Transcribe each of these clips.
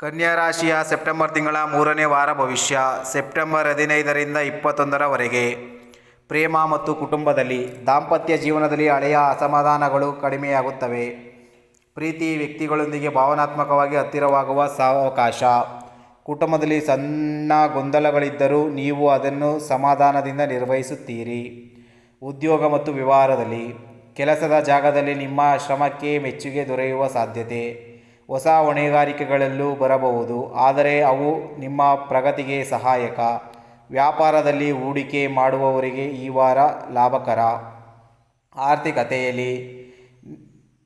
ಕನ್ಯಾ ರಾಶಿಯ ಸೆಪ್ಟೆಂಬರ್ ತಿಂಗಳ ಮೂರನೇ ವಾರ ಭವಿಷ್ಯ, ಸೆಪ್ಟೆಂಬರ್ ಹದಿನೈದರಿಂದ ಇಪ್ಪತ್ತೊಂದರವರೆಗೆ. ಪ್ರೇಮ ಮತ್ತು ಕುಟುಂಬದಲ್ಲಿ ದಾಂಪತ್ಯ ಜೀವನದಲ್ಲಿ ಹಳೆಯ ಅಸಮಾಧಾನಗಳು ಕಡಿಮೆಯಾಗುತ್ತವೆ. ಪ್ರೀತಿ ವ್ಯಕ್ತಿಗಳೊಂದಿಗೆ ಭಾವನಾತ್ಮಕವಾಗಿ ಹತ್ತಿರವಾಗುವ ಸಾವಕಾಶ. ಕುಟುಂಬದಲ್ಲಿ ಸಣ್ಣ ಗೊಂದಲಗಳಿದ್ದರೂ ನೀವು ಅದನ್ನು ಸಮಾಧಾನದಿಂದ ನಿರ್ವಹಿಸುತ್ತೀರಿ. ಉದ್ಯೋಗ ಮತ್ತು ವ್ಯವಹಾರದಲ್ಲಿ ಕೆಲಸದ ಜಾಗದಲ್ಲಿ ನಿಮ್ಮ ಶ್ರಮಕ್ಕೆ ಮೆಚ್ಚುಗೆ ದೊರೆಯುವ ಸಾಧ್ಯತೆ. ಹೊಸ ಹೊಣೆಗಾರಿಕೆಗಳಲ್ಲೂ ಬರಬಹುದು. ಆದರೆ ಅವು ನಿಮ್ಮ ಪ್ರಗತಿಗೆ ಸಹಾಯಕ. ವ್ಯಾಪಾರದಲ್ಲಿ ಹೂಡಿಕೆ ಮಾಡುವವರಿಗೆ ಈ ವಾರ ಲಾಭಕರ. ಆರ್ಥಿಕತೆಯಲ್ಲಿ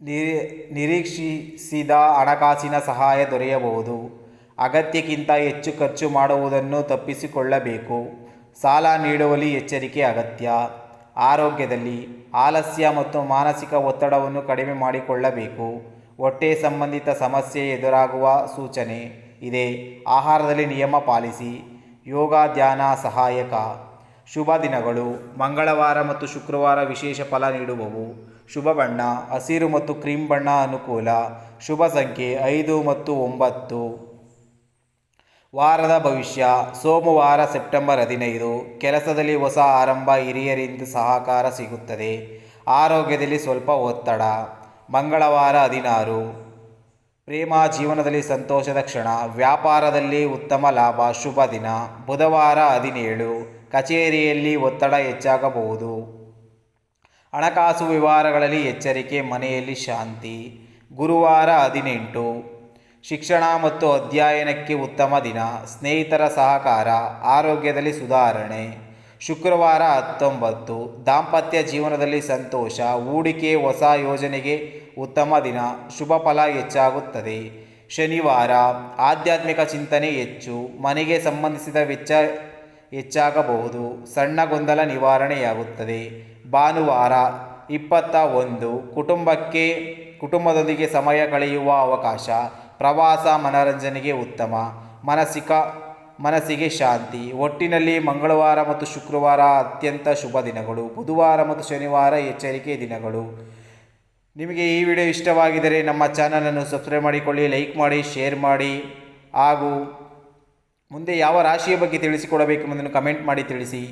ನಿರಿ ನಿರೀಕ್ಷಿಸಿದ ಹಣಕಾಸಿನ ಸಹಾಯ ದೊರೆಯಬಹುದು. ಅಗತ್ಯಕ್ಕಿಂತ ಹೆಚ್ಚು ಖರ್ಚು ಮಾಡುವುದನ್ನು ತಪ್ಪಿಸಿಕೊಳ್ಳಬೇಕು. ಸಾಲ ನೀಡುವಲ್ಲಿ ಎಚ್ಚರಿಕೆ ಅಗತ್ಯ. ಆರೋಗ್ಯದಲ್ಲಿ ಆಲಸ್ಯ ಮತ್ತು ಮಾನಸಿಕ ಒತ್ತಡವನ್ನು ಕಡಿಮೆ ಮಾಡಿಕೊಳ್ಳಬೇಕು. ಹೊಟ್ಟೆ ಸಂಬಂಧಿತ ಸಮಸ್ಯೆ ಎದುರಾಗುವ ಸೂಚನೆ. ಇದೆ, ಆಹಾರದಲ್ಲಿ ನಿಯಮ ಪಾಲಿಸಿ. ಯೋಗ, ಧ್ಯಾನ, ಸಹಾಯಕ. ಶುಭ ದಿನಗಳು. ಮಂಗಳವಾರ ಮತ್ತು ಶುಕ್ರವಾರ ವಿಶೇಷ ಫಲ ನೀಡುವವು. ಶುಭ ಬಣ್ಣ, ಹಸಿರು ಮತ್ತು ಕ್ರೀಮ್ ಬಣ್ಣ ಅನುಕೂಲ. ಶುಭ ಸಂಖ್ಯೆ ಐದು ಮತ್ತು ಒಂಬತ್ತು. ವಾರದ ಭವಿಷ್ಯ. ಸೋಮವಾರ ಸೆಪ್ಟೆಂಬರ್ ಹದಿನೈದು. ಕೆಲಸದಲ್ಲಿ ಹೊಸ ಆರಂಭ ಹಿರಿಯರಿಂದ ಸಹಕಾರ ಸಿಗುತ್ತದೆ. ಆರೋಗ್ಯದಲ್ಲಿ ಸ್ವಲ್ಪ ಒತ್ತಡ. ಮಂಗಳವಾರ ಹದಿನಾರು. ಪ್ರೇಮ ಜೀವನದಲ್ಲಿ ಸಂತೋಷದ ಕ್ಷಣ. ವ್ಯಾಪಾರದಲ್ಲಿ ಉತ್ತಮ ಲಾಭ. ಶುಭ ದಿನ. ಬುಧವಾರ ಹದಿನೇಳು. ಕಚೇರಿಯಲ್ಲಿ ಒತ್ತಡ ಹೆಚ್ಚಾಗಬಹುದು. ಹಣಕಾಸು ವ್ಯವಹಾರಗಳಲ್ಲಿ ಎಚ್ಚರಿಕೆ. ಮನೆಯಲ್ಲಿ ಶಾಂತಿ. ಗುರುವಾರ ಹದಿನೆಂಟು. ಶಿಕ್ಷಣ ಮತ್ತು ಅಧ್ಯಯನಕ್ಕೆ ಉತ್ತಮ ದಿನ. ಸ್ನೇಹಿತರ ಸಹಕಾರ. ಆರೋಗ್ಯದಲ್ಲಿ ಸುಧಾರಣೆ. ಶುಕ್ರವಾರ ಹತ್ತೊಂಬತ್ತು. ದಾಂಪತ್ಯ ಜೀವನದಲ್ಲಿ ಸಂತೋಷ. ಹೂಡಿಕೆ ಹೊಸ ಯೋಜನೆಗೆ ಉತ್ತಮ ದಿನ ಶುಭ ಫಲ ಹೆಚ್ಚಾಗುತ್ತದೆ. ಶನಿವಾರ ಆಧ್ಯಾತ್ಮಿಕ ಚಿಂತನೆ ಹೆಚ್ಚು, ಮನೆಗೆ ಸಂಬಂಧಿಸಿದ ವೆಚ್ಚ ಹೆಚ್ಚಾಗಬಹುದು, ಸಣ್ಣ ಗೊಂದಲ ನಿವಾರಣೆಯಾಗುತ್ತದೆ. ಭಾನುವಾರ ಇಪ್ಪತ್ತ ಒಂದು, ಕುಟುಂಬಕ್ಕೆ, ಕುಟುಂಬದೊಂದಿಗೆ ಸಮಯ ಕಳೆಯುವ ಅವಕಾಶ, ಪ್ರವಾಸ ಮನರಂಜನೆಗೆ ಉತ್ತಮ, ಮಾನಸಿಕ, ಮನಸ್ಸಿಗೆ ಶಾಂತಿ, ಒಟ್ಟಿನಲ್ಲಿ ಮಂಗಳವಾರ ಮತ್ತು ಶುಕ್ರವಾರ ಅತ್ಯಂತ ಶುಭ ದಿನಗಳು, ಬುಧವಾರ ಮತ್ತು ಶನಿವಾರ ಎಚ್ಚರಿಕೆ ದಿನಗಳು. ನಿಮಗೆ ಈ ವಿಡಿಯೋ ಇಷ್ಟವಾಗಿದ್ದರೆ ನಮ್ಮ ಚಾನಲನ್ನು ಸಬ್ಸ್ಕ್ರೈಬ್ ಮಾಡಿಕೊಳ್ಳಿ, ಲೈಕ್ ಮಾಡಿ, ಶೇರ್ ಮಾಡಿ. ಹಾಗೂ ಮುಂದೆ ಯಾವ ರಾಶಿಯ ಬಗ್ಗೆ ತಿಳಿಸಿಕೊಡಬೇಕೆಂಬುದನ್ನು ಕಮೆಂಟ್ ಮಾಡಿ ತಿಳಿಸಿ.